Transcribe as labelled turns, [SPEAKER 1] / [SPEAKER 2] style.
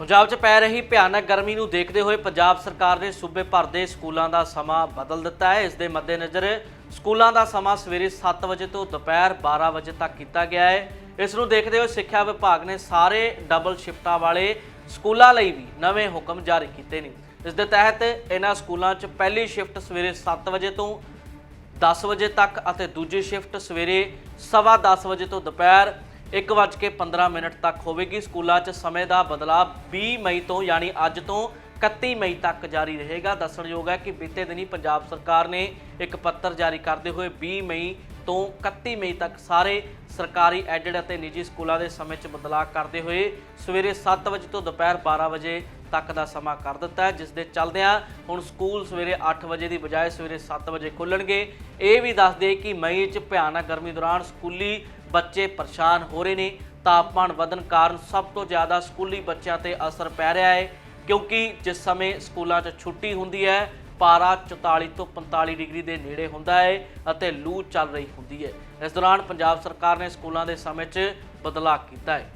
[SPEAKER 1] ਪੰਜਾਬ 'ਚ ਪੈ ਰਹੀ ਭਿਆਨਕ ਗਰਮੀ ਨੂੰ ਦੇਖਦੇ ਹੋਏ ਪੰਜਾਬ ਸਰਕਾਰ ਨੇ ਸੂਬੇ ਭਰ ਦੇ ਸਕੂਲਾਂ ਦਾ ਸਮਾਂ ਬਦਲ ਦਿੱਤਾ ਹੈ। ਇਸ ਦੇ ਮੱਦੇਨਜ਼ਰ ਸਕੂਲਾਂ ਦਾ ਸਮਾਂ ਸਵੇਰੇ 7 ਵਜੇ ਤੋਂ ਦੁਪਹਿਰ 12 ਵਜੇ ਤੱਕ ਕੀਤਾ ਗਿਆ ਹੈ। ਇਸ ਨੂੰ ਦੇਖਦੇ ਹੋਏ ਸਿੱਖਿਆ ਵਿਭਾਗ ਨੇ ਸਾਰੇ ਡਬਲ ਸ਼ਿਫਟਾਂ ਵਾਲੇ ਸਕੂਲਾਂ ਲਈ ਵੀ ਨਵੇਂ ਹੁਕਮ ਜਾਰੀ ਕੀਤੇ ਨੇ। ਇਸ ਦੇ ਤਹਿਤ ਇਹਨਾਂ ਸਕੂਲਾਂ 'ਚ ਪਹਿਲੀ ਸ਼ਿਫਟ ਸਵੇਰੇ 7 ਵਜੇ ਤੋਂ 10 ਵਜੇ ਤੱਕ ਅਤੇ ਦੂਜੀ ਸ਼ਿਫਟ ਸਵੇਰੇ 10:30 ਵਜੇ ਤੋਂ ਦੁਪਹਿਰ 1:15 ਮਿੰਟ ਤੱਕ ਹੋਵੇਗੀ। ਸਕੂਲਾਂ 'ਚ ਸਮੇਂ ਦਾ ਬਦਲਾਅ 20 ਮਈ ਤੋਂ ਯਾਨੀ ਅੱਜ ਤੋਂ 31 ਮਈ ਤੱਕ ਜਾਰੀ ਰਹੇਗਾ। ਦੱਸਣਯੋਗ ਹੈ ਕਿ ਬੀਤੇ ਦਿਨੀ ਪੰਜਾਬ ਸਰਕਾਰ ਨੇ ਇੱਕ ਪੱਤਰ ਜਾਰੀ ਕਰਦੇ ਹੋਏ 20 ਮਈ ਤੋਂ 31 ਮਈ ਤੱਕ ਸਾਰੇ ਸਰਕਾਰੀ ਐਡਡ ਅਤੇ ਨਿੱਜੀ ਸਕੂਲਾਂ ਦੇ ਸਮੇਂ 'ਚ ਬਦਲਾਅ ਕਰਦੇ ਹੋਏ ਸਵੇਰੇ 7 ਵਜੇ ਤੋਂ ਦੁਪਹਿਰ 12 ਵਜੇ ਤੱਕ ਦਾ ਸਮਾਂ ਕਰ ਦਿੱਤਾ ਜਿਸ ਦੇ ਚੱਲਦਿਆਂ ਹੁਣ ਸਕੂਲ ਸਵੇਰੇ 8 ਵਜੇ ਦੀ ਬਜਾਏ ਸਵੇਰੇ 7 ਵਜੇ ਖੁੱਲਣਗੇ। ਇਹ ਵੀ ਦੱਸ ਦੇ ਕਿ ਮਈ 'ਚ ਭਿਆਨਕ ਗਰਮੀ ਦੌਰਾਨ ਸਕੂਲੀ ਬੱਚੇ ਪਰੇਸ਼ਾਨ ਹੋ ਰਹੇ ਨੇ। ਤਾਪਮਾਨ ਵਧਣ ਕਾਰਨ ਸਭ ਤੋਂ ਜ਼ਿਆਦਾ ਸਕੂਲੀ ਬੱਚਿਆਂ ਤੇ ਅਸਰ ਪੈ ਰਿਹਾ ਹੈ, ਕਿਉਂਕਿ ਜਿਸ ਸਮੇਂ ਸਕੂਲਾਂ 'ਚ ਛੁੱਟੀ ਹੁੰਦੀ ਹੈ, ਪਾਰਾ 44 ਤੋਂ 45 ਡਿਗਰੀ ਦੇ ਨੇੜੇ ਹੁੰਦਾ ਹੈ ਅਤੇ ਲੂ ਚੱਲ ਰਹੀ ਹੁੰਦੀ ਹੈ। ਇਸ ਦੌਰਾਨ ਪੰਜਾਬ ਸਰਕਾਰ ਨੇ ਸਕੂਲਾਂ ਦੇ ਸਮੇਂ 'ਚ ਬਦਲਾਅ ਕੀਤਾ ਹੈ।